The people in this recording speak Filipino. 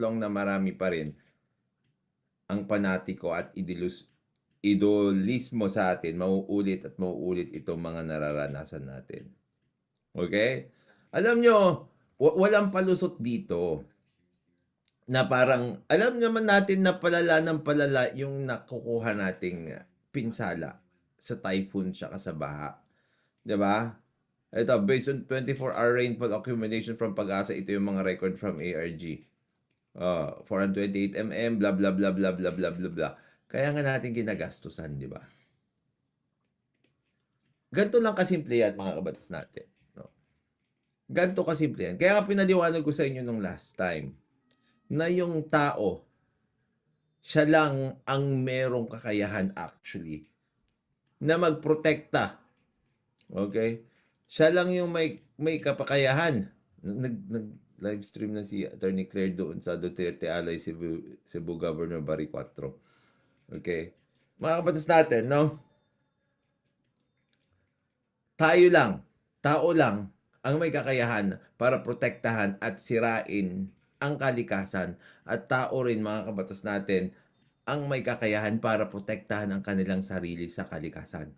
long na marami pa rin ang panatiko at idilus idolismo sa atin, mauulit at mauulit itong mga nararanasan natin. Okay? Alam nyo, wa- walang palusot dito na parang, alam naman natin na palala ng palala yung nakukuha nating pinsala sa typhoon siya sa baha. 'Di ba? Ito, based on 24-hour rainfall accumulation from Pag-asa, ito yung mga record from ARG. Uh, 428 mm, blah, blah, blah, blah, blah, blah, blah, blah. Kaya nga natin ginagastusan, di ba? Ganito lang kasimple yan, mga kabatas natin. No? Ganito kasimple yan. Kaya nga pinaliwanag ko sa inyo nung last time na yung tao, siya lang ang merong kakayahan actually na magprotekta. Okay? Siya lang yung may may kapakayahan. Nag, nag live stream na si Attorney Claire doon sa Duterte Alay Cebu, Cebu Governor Barry 4. Okay? Mga kabatas natin, no? Tayo lang, tao lang, ang may kakayahan para protektahan at sirain ang kalikasan at tao rin mga kabatas natin ang may kakayahan para protektahan ang kanilang sarili sa kalikasan.